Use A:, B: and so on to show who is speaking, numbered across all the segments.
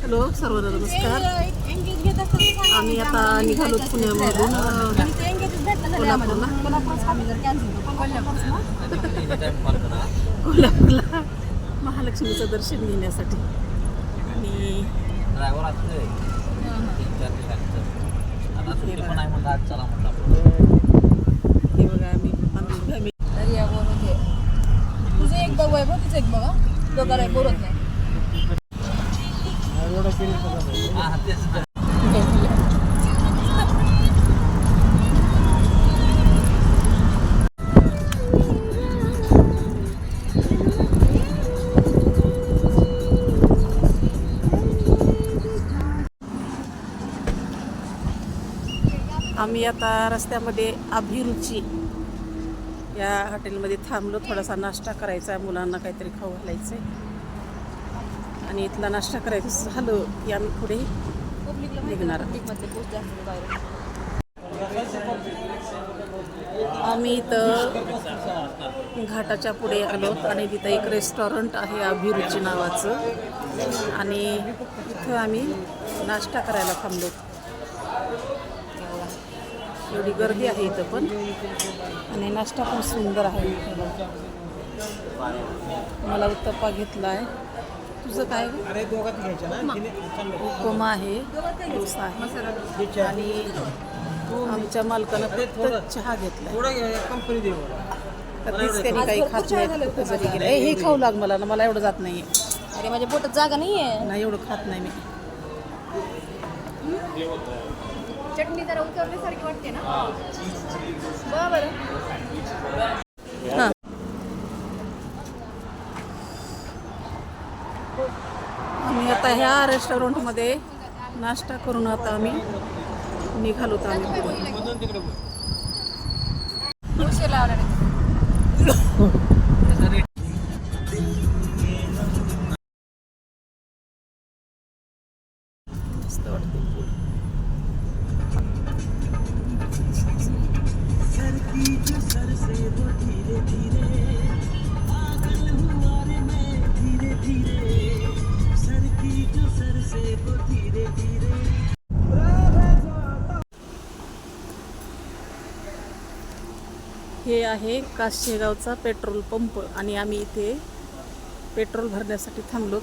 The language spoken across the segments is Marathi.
A: हॅलो सर्वांना नमस्कार. आम्ही आता निघालो पुण्यामधून कोल्हापूरला. महालक्ष्मीचं दर्शन घेण्यासाठी. आणि
B: ड्रायव्हर असते तीन चार दिवसांचं आता सुट्टी पण आहे म्हणलं आज चला म्हणलं आपण.
A: हे बघा आम्ही आम्ही आम्ही
C: तुझं एक बघ वैभव तिचं एक बोलत नाही.
A: आम्ही आता रस्त्यामध्ये अभिरुची या हॉटेलमध्ये थांबलो थोडासा नाश्ता करायचा आहे मुलांना काहीतरी खाऊ घालायचं आहे आणि इथला नाश्ता करायचं झालं की आम्ही पुढे निघणार. आहोत. आम्ही इथं घाटाच्या पुढे आलो आणि तिथं एक रेस्टॉरंट आहे अभिरुची नावाचं. आणि इथं आम्ही नाश्ता करायला थांबलो. एवढी गर्दी आहे इथं पण. आणि नाश्ता पण सुंदर आहे. मला उत्तप्पा घेतला आहे तुझं काय उपमा. आहे. डोसा आहे. आणि आमच्या मालकानं फक्त चहा घेतला कधीच त्यांनी काही खात नाही जरी गेलं. हे खाऊ लाग मला ना मला एवढं जात नाही
C: अरे माझ्या पोटात जागा नाहीये.
A: नाही एवढं खात नाही मी.
C: चटणी जरा उतरल्यासारखी वाटते ना? बरं.
A: हां आम्ही आता ह्या रेस्टॉरंटमध्ये नाश्ता करून आता आम्ही निघालो तर आम्ही. हे आहे काशेगावचा पेट्रोल पंप आणि आम्ही इथे पेट्रोल भरण्यासाठी थांबलो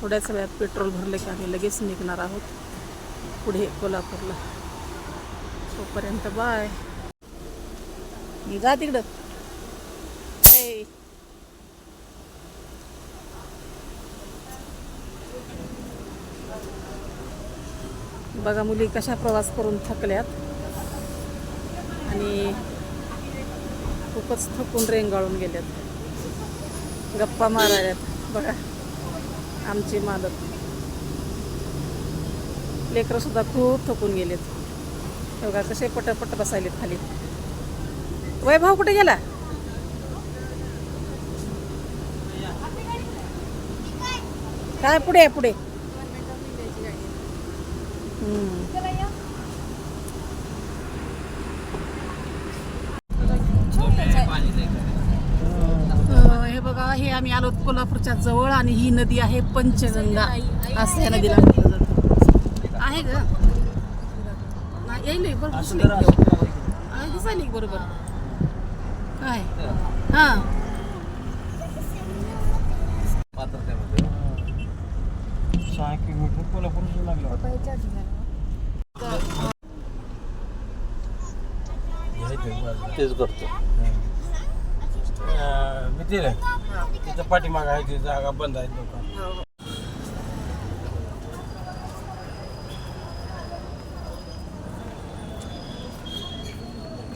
A: थोड्याच वेळात पेट्रोल भरले की आम्ही लगेच निघणार आहोत पुढे कोल्हापूरला. तोपर्यंत बाय. जा तिकडं. बघा मुली कशा प्रवास करून थकल्यात. आणि खूपच थकून रेंगाळून गेल्यात. गप्पा मारायल्यात. बघा आमचे मालक. लेकरंसुद्धा खूप थकून गेलेत. बघा कसे पटपट बसायलेत खाली. वैभव कुठे गेला? काय पुढे आहे पुढे हे बघा हे आम्ही आलो कोल्हापूरच्या जवळ आणि ही नदी आहे पंचगंगा. असं या नदीला. आहे का? आहे ग नाही, येईल बरोबर. काय? हां.
D: सहा किलोमीटर कोल्हापूर लागलं.
B: तेच करतो.
D: मी दिलं तिथं पाठीमाग आहे ती जागा बंद आहे दुकान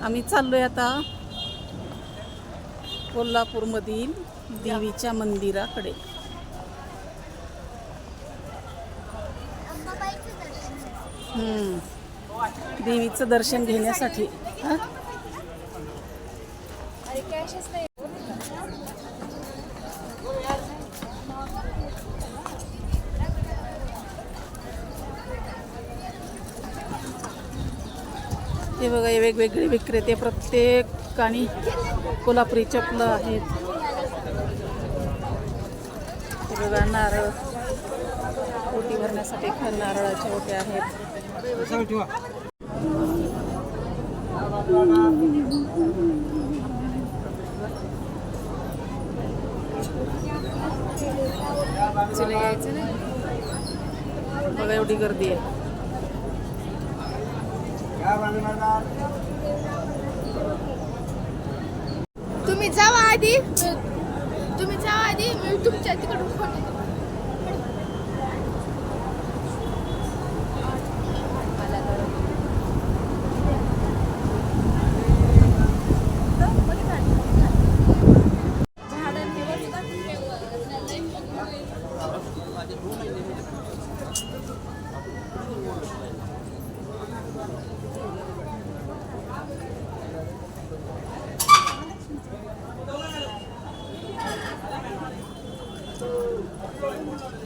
A: आम्ही चाललोय आता कोल्हापूरमधील देवीच्या मंदिराकडे. देवीचं दर्शन घेण्यासाठी.
C: अरे कॅशच नाही
A: हे बघा हे वेगवेगळे विक्रेते प्रत्येकाने कोल्हापुरी चपलं आहेत. हे बघा नारळ. ओटी भरण्यासाठी खर नारळाच्या ओट्या आहेत.
C: यायचं नाही
A: बघा एवढी गर्दी आहे.
C: तुम्ही जावा आधी. तुम्ही जावा आधी. मी तुमच्या तिकडून फोन Thank you.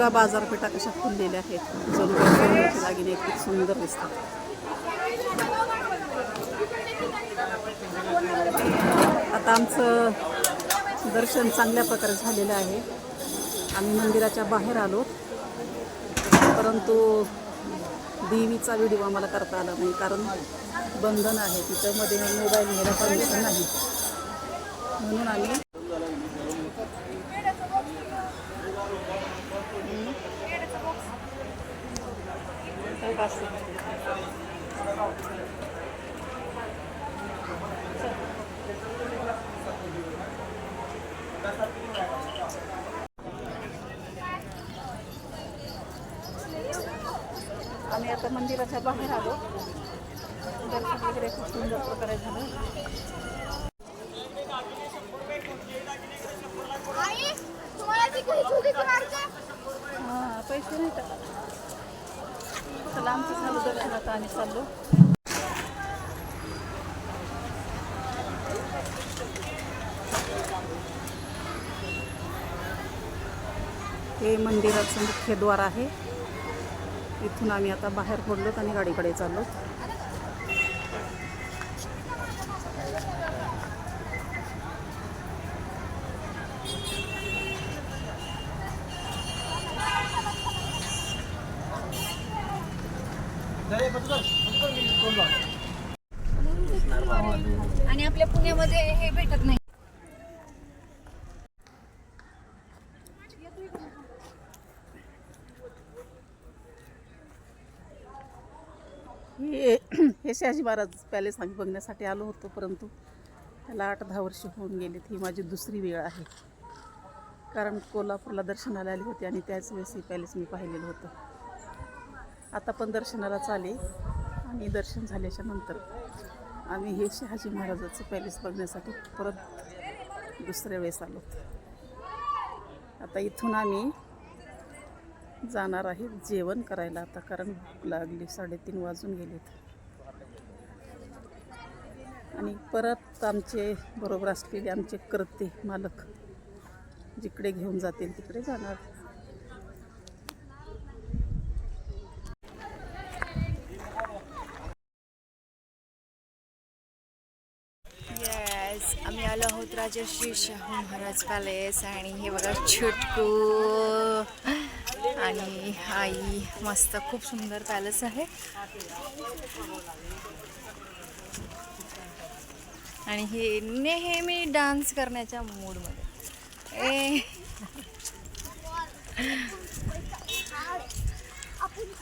A: बघा बाजारपेठा कशा फुललेल्या आहेत? जणू दागिने खूप सुंदर दिसतात. आता आमचं दर्शन चांगल्या प्रकारे झालेलं आहे. आम्ही मंदिराच्या बाहेर आलो. परंतु देवीचा व्हिडिओ आम्हाला करता आला नाही कारण बंधन आहे. तिथं मध्ये मोबाईल घ्यायला परमिशन नाही. म्हणून आम्ही आम्ही आता मंदिराच्या बाहेर आलो. दर्शन वगैरे खूप सुंदर प्रकारे झालं
C: आई, तुम्हाला ती घ्यायची होती ती मार्ग?
A: हां पैसे नाही तर चला आमचं झालं आता आम्ही चाललो. हे मंदिराचं मुख्य द्वार आहे. इथून आम्ही आता बाहेर पडलोत आणि गाडीकडे चाललो
C: आणि आपल्या पुण्यामध्ये हे भेटत नाही.
A: हे हे शहाजी महाराज पॅलेस आम्ही बघण्यासाठी आलो होतो परंतु त्याला आठ दहा वर्ष होऊन गेलीत. ही माझी दुसरी वेळ आहे. कारण कोल्हापूरला दर्शनाला आली होती आणि त्याच वेळेस हे पॅलेस मी पाहिलेलं होतं. आता पण दर्शनाला चाले आणि दर्शन झाल्याच्यानंतर आम्ही हे शहाजी महाराजाचं पॅलेस बघण्यासाठी परत दुसऱ्या वेळेस आलो. आता इथून आम्ही जाणार आहे जेवण करायला आता कारण भूक लागली साडेतीन वाजून गेलेत. आणि परत आमचे बरोबर असलेले आमचे कर्ते मालक जिकडे घेऊन जातील तिकडे जाणार
C: येस आम्ही आलो आहोत राजश्री शाहू महाराज पॅलेस आणि हे बघा छोटकू. आणि आई मस्त खूप सुंदर पॅलेस आहे. आणि हे नेहमी डान्स करण्याच्या मूडमध्ये ए. आपण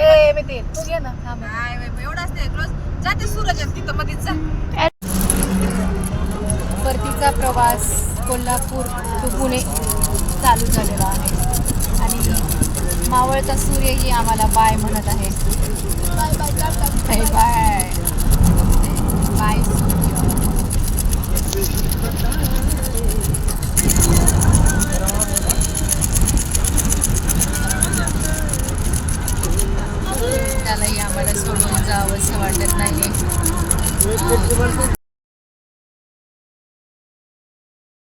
C: ए मी ते तू घे ना
E: एवढं असते क्लोज जाते सूरज तिथं मध्येच जा.
C: परतीचा प्रवास कोल्हापूर टू पुणे चालू झालेला आहे. आणि मावळचा सूर्यही आम्हाला बाय म्हणत आहे.
F: Bye bye
C: bye.